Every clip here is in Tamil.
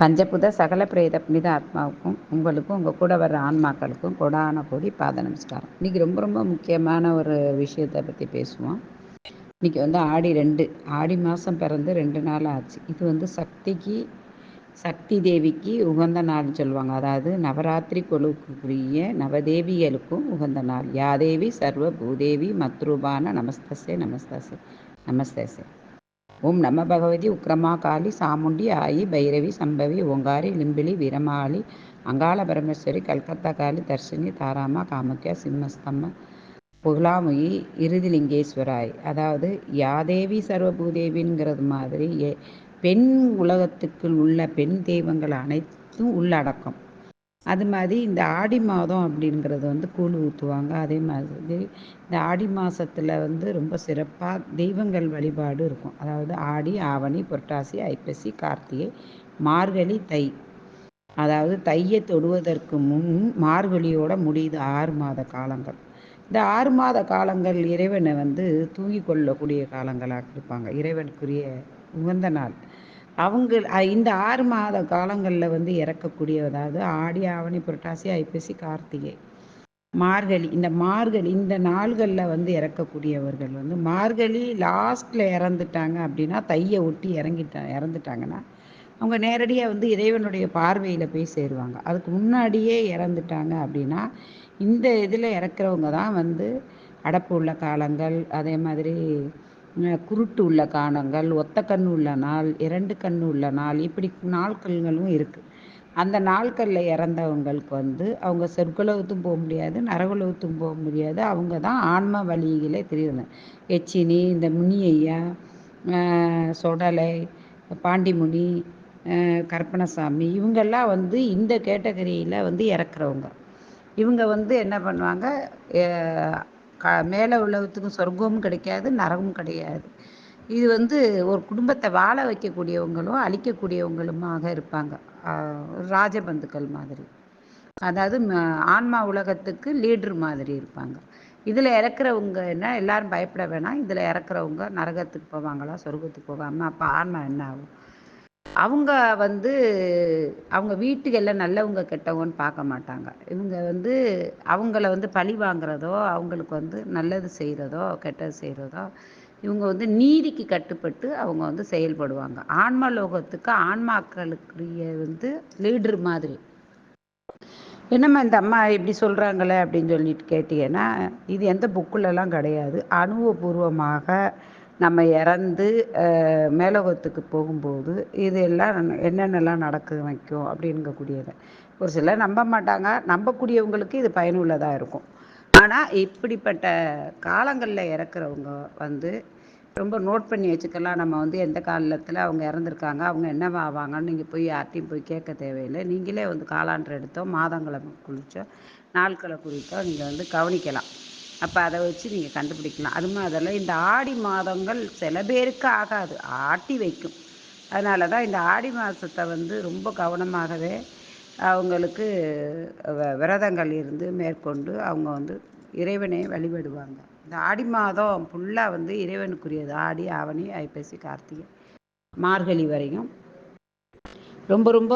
பஞ்சபுத சகல பிரேத புனித ஆத்மாவுக்கும் உங்களுக்கும் உங்கள் கூட வர்ற ஆன்மாக்களுக்கும் கொடான கோடி பாத நமஸ்காரம். இன்றைக்கி ரொம்ப ரொம்ப முக்கியமான ஒரு விஷயத்தை பற்றி பேசுவோம். இன்றைக்கி வந்து ஆடி ரெண்டு ஆடி மாதம் பிறந்து ரெண்டு நாள் ஆச்சு. இது வந்து சக்திக்கு சக்தி தேவிக்கு உகந்த நாள்னு சொல்லுவாங்க. அதாவது நவராத்திரி கொழுக்குரிய நவதேவிகளுக்கும் உகந்த நாள். யாதேவி சர்வ பூதேவி மத்ரூபான நமஸ்தசே நமஸ்தசே நமஸ்தசே ஓம் நம பகவதி உக்ரமா காளி சாமுண்டி ஆயி பைரவி சம்பவி ஓங்காரி லிம்பிலி வீரமாளி அங்காள பரமேஸ்வரி கல்கத்தா காளி தர்ஷினி தாராமா காமக்கியா சிம்மஸ்தம்ம புகழாமுயி இறுதிலிங்கேஸ்வராய் அதாவது யாதேவி சர்வபூதேவிங்கிறது மாதிரி பெண் உலகத்துக்குள் உள்ள பெண் தெய்வங்கள் அனைத்தும் உள்ளடக்கம். அது மாதிரி இந்த ஆடி மாதம் அப்படிங்கிறது வந்து கூழ் ஊற்றுவாங்க. அதே மாதிரி இந்த ஆடி மாதத்தில் வந்து ரொம்ப சிறப்பாக தெய்வங்கள் வழிபாடு இருக்கும். அதாவது ஆடி ஆவணி புரட்டாசி ஐப்பசி கார்த்திகை மார்கழி தை. அதாவது தையை தொடுவதற்கு முன் மார்கழியோட முடியுது ஆறு மாத காலங்கள். இந்த ஆறு மாத காலங்கள் இறைவனை வந்து தூங்கி கொள்ளக்கூடிய காலங்களாக இருப்பாங்க. இறைவனுக்குரிய உகந்த நாள். அவங்க இந்த ஆறு மாத காலங்களில் வந்து இறக்கக்கூடிய அதாவது ஆடி ஆவணி புரட்டாசி ஐப்பசி கார்த்திகை மார்கழி இந்த மார்கழி இந்த நாள்களில் வந்து இறக்கக்கூடியவர்கள் வந்து மார்கழி லாஸ்ட்டில் இறந்துட்டாங்க அப்படின்னா தையை ஒட்டி இறங்கிட்டா இறந்துட்டாங்கன்னா அவங்க நேரடியாக வந்து இறைவனுடைய பார்வையில் போய் சேருவாங்க. அதுக்கு முன்னாடியே இறந்துட்டாங்க அப்படின்னா இந்த இதில் இறக்குறவங்க தான் வந்து அடப்பு உள்ள காலங்கள் அதே மாதிரி குருட்டு உள்ள காலங்கள் ஒத்த கண் உள்ள நாள் இரண்டு கண் உள்ள நாள் இப்படி நாட்கள்களும் இருக்குது அந்த நாட்களில் இறந்தவங்களுக்கு வந்து அவங்க சொற்குலகத்தும் போக முடியாது நரகுலகத்தும் போக முடியாது. அவங்க தான் ஆன்ம வழியிலே தெரியுது எச்சினி இந்த முனியையா சொடலை பாண்டிமுனி கற்பனசாமி இவங்கெல்லாம் வந்து இந்த கேட்டகரியில் வந்து இறக்குறவங்க. இவங்க வந்து என்ன பண்ணுவாங்க க மேலே உள்ளவத்துக்கும் சொர்க்கமும் கிடைக்காது நரகமும் கிடையாது. இது வந்து ஒரு குடும்பத்தை வாழ வைக்கக்கூடியவங்களும் அழிக்கக்கூடியவங்களுமாக இருப்பாங்க. ராஜபந்துக்கள் மாதிரி. அதாவது ஆன்மா உலகத்துக்கு லீட்ரு மாதிரி இருப்பாங்க. இதில் இறக்குறவங்க என்ன எல்லாரும் பயப்பட வேணாம். இதில் இறக்குறவங்க நரகத்துக்கு போவாங்களா சொர்க்கத்துக்கு போவாமல் அப்போ ஆன்மா என்ன ஆகும்? அவங்க வந்து அவங்க வீட்டுக்கு எல்லாம் நல்லவங்க கெட்டவங்கன்னு பார்க்க மாட்டாங்க. இவங்க வந்து அவங்கள வந்து பழி வாங்குறதோ அவங்களுக்கு வந்து நல்லது செய்கிறதோ கெட்டது செய்கிறதோ இவங்க வந்து நீதிக்கு கட்டுப்பட்டு அவங்க வந்து செயல்படுவாங்க. ஆன்மா லோகத்துக்கு ஆன்மாக்களுக்குரிய வந்து லீடர் மாதிரி. என்னம்மா இந்த அம்மா இப்படி சொல்கிறாங்களே அப்படின்னு சொல்லிட்டு கேட்டீங்கன்னா இது எந்த புக்குலலாம் கிடையாது. அனுபவபூர்வமாக நம்ம இறந்து மேலோகத்துக்கு போகும்போது இது எல்லாம் என்னென்னலாம் நடக்க வைக்கும் அப்படிங்கக்கூடியது. ஒரு சிலர் நம்ப மாட்டாங்க. நம்பக்கூடியவங்களுக்கு இது பயனுள்ளதாக இருக்கும். ஆனால் இப்படிப்பட்ட காலங்களில் இறக்குறவங்க வந்து ரொம்ப நோட் பண்ணி வச்சுக்கலாம். நம்ம வந்து எந்த காலத்தில் அவங்க இறந்துருக்காங்க அவங்க என்னவா ஆவாங்கன்னு நீங்கள் போய் யார்ட்டையும் போய் கேட்க தேவையில்லை. நீங்களே வந்து காலாண்டு எடுத்தோ மாதங்களை குளிச்சோ நாட்களை குறித்தோ நீங்கள் வந்து கவனிக்கலாம். அப்போ அதை வச்சு நீங்கள் கண்டுபிடிக்கலாம். அது மாதிரி இந்த ஆடி மாதங்கள் சில பேருக்கு ஆகாது. ஆட்டி வைக்கும். அதனால தான் இந்த ஆடி மாதத்தை வந்து ரொம்ப கவனமாகவே அவங்களுக்கு விரதங்கள் இருந்து மேற்கொண்டு அவங்க வந்து இறைவனை வழிபடுவாங்க. இந்த ஆடி மாதம் ஃபுல்லாக வந்து இறைவனுக்குரியது. ஆடி ஆவணி ஐப்பசி கார்த்திகை மார்கழி வரையும். ரொம்ப ரொம்ப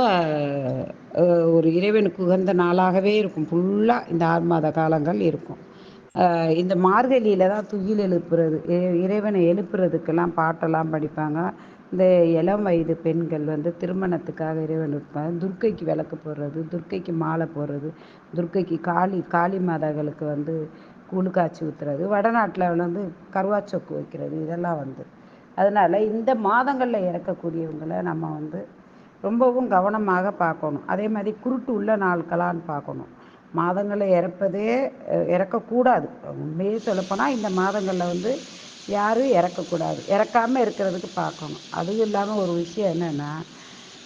ஒரு இறைவனுக்கு உகந்த நாளாகவே இருக்கும். ஃபுல்லாக இந்த ஆறு மாத காலங்கள் இருக்கும். இந்த மார்கழியில் தான் துயில் எழுப்புறது. இறைவனை எழுப்புறதுக்கெல்லாம் பாட்டெல்லாம் படிப்பாங்க. இந்த இளம் வயது பெண்கள் வந்து திருமணத்துக்காக இறைவன் இருப்பாங்க துர்க்கைக்கு விளக்கு போடுறது துர்க்கைக்கு மாலை போடுறது துர்க்கைக்கு காளி காளி மாதாக்களுக்கு வந்து கூழு காய்ச்சி ஊற்றுறது வடநாட்டில் வந்து கருவாச்சொக்கு வைக்கிறது இதெல்லாம் வந்து. அதனால் இந்த மாதங்களில் இறக்கக்கூடியவங்களை நம்ம வந்து ரொம்பவும் கவனமாக பார்க்கணும். அதே மாதிரி குருட்டு உள்ள நாட்களான்னு பார்க்கணும். மாதங்களில் இறப்பதே இறக்கக்கூடாது. உண்மையே சொல்லப்போனால் இந்த மாதங்களில் வந்து யாரும் இறக்கக்கூடாது. இறக்காமல் இருக்கிறதுக்கு பார்க்கணும். அதுவும் இல்லாமல் ஒரு விஷயம் என்னென்னா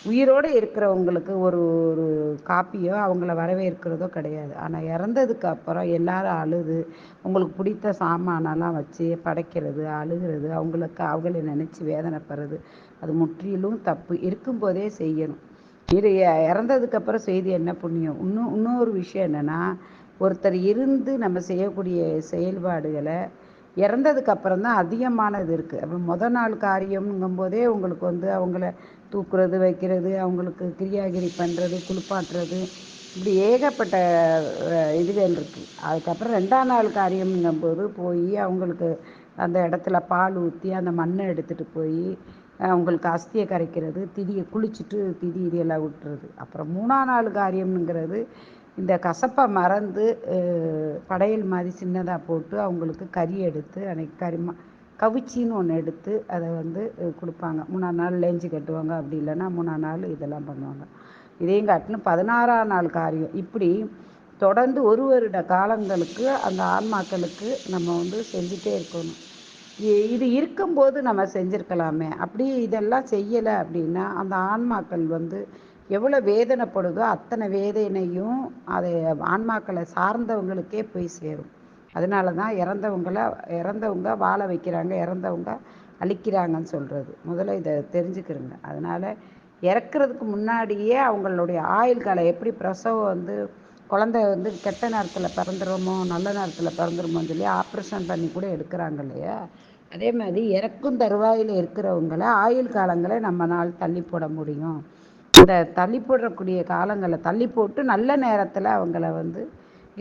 உயிரோடு இருக்கிறவங்களுக்கு ஒரு ஒரு காப்பியோ அவங்கள வரவேற்கிறதோ கிடையாது. ஆனால் இறந்ததுக்கு அப்புறம் எல்லாரும் அழுது உங்களுக்கு பிடித்த சாமானெல்லாம் வச்சு படைக்கிறது அழுகிறது அவங்களுக்கு அவங்கள நினச்சி வேதனைப்படுறது அது முற்றிலும் தப்பு. இருக்கும்போதே செய்யணும். இது இறந்ததுக்கப்புறம் செய்தி என்ன புண்ணியம்? இன்னும் இன்னொரு விஷயம் என்னென்னா ஒருத்தர் இருந்து நம்ம செய்யக்கூடிய செயல்பாடுகளை இறந்ததுக்கு அப்புறம் தான் அதிகமானது இருக்குது அப்போ முத நாள் காரியம்ங்கும் போதே உங்களுக்கு வந்து அவங்கள தூக்குறது வைக்கிறது அவங்களுக்கு கிரியாகிரி பண்ணுறது குளிப்பாட்டுறது இப்படி ஏகப்பட்ட இதுகள் இருக்குது அதுக்கப்புறம் ரெண்டாம் நாள் காரியம்ங்கும்போது போய் அவங்களுக்கு அந்த இடத்துல பால் ஊற்றி அந்த மண்ணை எடுத்துகிட்டு போய் அவங்களுக்கு அஸ்தியை கரைக்கிறது திதியை குளிச்சுட்டு திதி இதெல்லாம் விட்டுறது. அப்புறம் மூணா நாள் காரியம்ங்கிறது இந்த கசப்பை மறந்து படையல் மாதிரி சின்னதாக போட்டு அவங்களுக்கு கறி எடுத்து அன்றைக்கி கரிமா கவிச்சின்னு ஒன்று எடுத்து அதை வந்து கொடுப்பாங்க. மூணா நாள் லேஞ்சு கட்டுவாங்க அப்படி இல்லைன்னா மூணா நாள் இதெல்லாம் பண்ணுவாங்க. இதையும் காட்டினு பதினாறாம் நாள் காரியம். இப்படி தொடர்ந்து ஒரு வருட காலங்களுக்கு அந்த ஆன்மாக்களுக்கு நம்ம வந்து செஞ்சுட்டே இருக்கணும். இது இருக்கும்போது நம்ம செஞ்சுருக்கலாமே. அப்படி இதெல்லாம் செய்யலை அப்படின்னா அந்த ஆன்மாக்கள் வந்து எவ்வளோ வேதனைப்படுதோ அத்தனை வேதனையும் அதை ஆன்மாக்களை சார்ந்தவங்களுக்கே போய் சேரும். அதனால தான் இறந்தவங்கள இறந்தவங்க வாழ வைக்கிறாங்க இறந்தவங்க அழிக்கிறாங்கன்னு சொல்கிறது முதல்ல இதை தெரிஞ்சுக்கிறோங்க அதனால் இறக்குறதுக்கு முன்னாடியே அவங்களுடைய ஆயுள் காலம் எப்படி பிரசவம் வந்து குழந்த வந்து கெட்ட நேரத்தில் பிறந்துருமோ நல்ல நேரத்தில் பிறந்துருமோன்னு சொல்லி ஆப்ரேஷன் பண்ணி கூட எடுக்கிறாங்க இல்லையா? அதே மாதிரி இறக்கும் தருவாயில் இருக்கிறவங்கள ஆயுள் காலங்களை நம்மளால் தள்ளி போட முடியும். இந்த தள்ளி போடக்கூடிய காலங்களை தள்ளி போட்டு நல்ல நேரத்தில் அவங்கள வந்து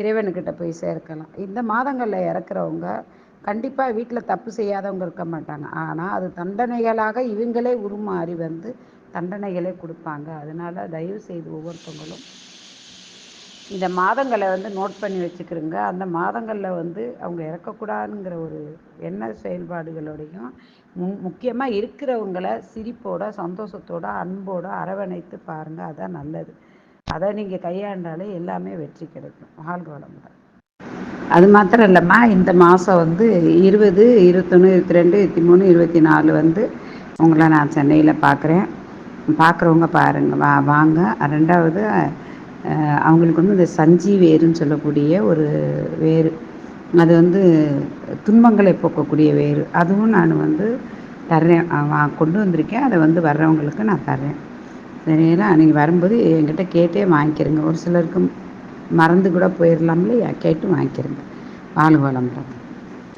இறைவனுக்கிட்ட போய் சேர்க்கலாம். இந்த மாதங்களில் இறக்குறவங்க கண்டிப்பாக வீட்டில் தப்பு செய்யாதவங்க இருக்க மாட்டாங்க. ஆனால் அது தண்டனைகளாக இவங்களே உருமாறி வந்து தண்டனைகளே கொடுப்பாங்க. அதனால் தயவு செய்து ஒவ்வொருத்தவங்களும் இந்த மாதங்களை வந்து நோட் பண்ணி வச்சுக்கிறோங்க. அந்த மாதங்களில் வந்து அவங்க இறக்கக்கூடாதுங்கிற ஒரு எண்ண செயல்பாடுகளோடையும் மு முக்கியமாக இருக்கிறவங்கள சிரிப்போட சந்தோஷத்தோட அன்போட அரவணைத்து பாருங்கள் அதான் நல்லது. அதை நீங்கள் கையாண்டாலே எல்லாமே வெற்றி கிடைக்கும். வாழ்க வளமுடன் அது மாத்திரம் இல்லைம்மா இந்த மாதம் வந்து இருபது இருபத்தொன்று இருபத்தி ரெண்டு இருபத்தி மூணு இருபத்தி நாலு வந்து உங்களை நான் சென்னையில் பார்க்குறேன். பார்க்குறவங்க பாருங்கள் வா வாங்க. ரெண்டாவது அவங்களுக்கு வந்து இந்த சஞ்சி வேருன்னு சொல்லக்கூடிய ஒரு வேர் அது வந்து துன்பங்களை போக்கக்கூடிய வேர் அதுவும் நான் வந்து தர்றேன். கொண்டு வந்திருக்கேன். அதை வந்து வர்றவங்களுக்கு நான் தர்றேன். சரிங்களா? நீங்கள் வரும்போது என்கிட்ட கேட்டே வாங்கிக்கிறேங்க. ஒரு சிலருக்கு மறந்து கூட போயிடலாம் இல்லையா கேட்டு வாங்கிக்கிறேங்க. வாழ்க